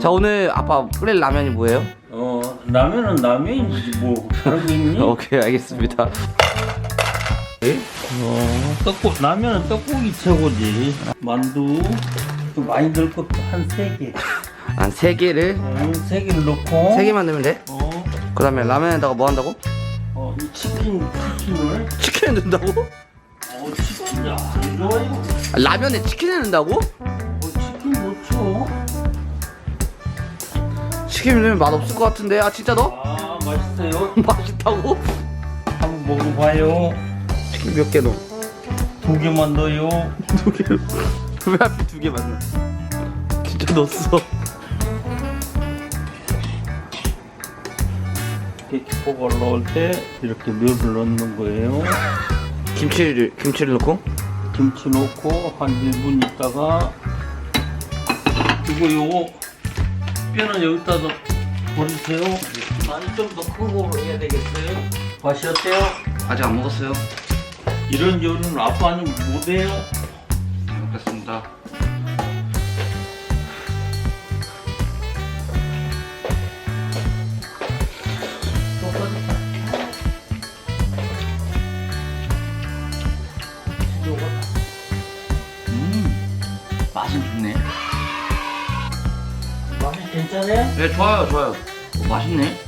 자 오늘 아빠 끓일 라면이 뭐예요? 어 라면은 라면이지 뭐 다른 거 있니? 오케이 알겠습니다. 어 떡국 라면은 떡국이 최고지. 만두 좀 많이 넣을 것도 한 세 개. 한 세 개를 어, 세 개를 넣고. 세 개만 넣으면 돼. 어, 그다음에 라면에다가 뭐 한다고? 어, 이 치킨 치킨을. 치킨에 넣는다고? 어 치킨 안 좋아요. 아, 라면에 치킨에 넣는다고? 넣으면 맛 없을 것 같은데 아 진짜 넣어? 아 맛있어요. 맛있다고? 한번 먹어봐요. 치킨 몇개 넣어? 두 개만 넣어요. 두 개를 왜 하필 두 개만 넣어? 진짜 넣었어. 이렇게 기포가 넣을 때 이렇게 멸을 넣는 거예요. 김치를 김치를 넣고 김치 넣고 한 1분 있다가 이거 요거 뼈는 여기다 더 버리세요. 많이 좀더큰 거로 해야 되겠어요. 맛이 어때요? 아직 안 먹었어요. 이런 요리는 아빠는 못해요. 잘 먹겠습니다. 음 맛은 좋네. 괜찮아요? 네 좋아요 좋아요. 오, 맛있네. 아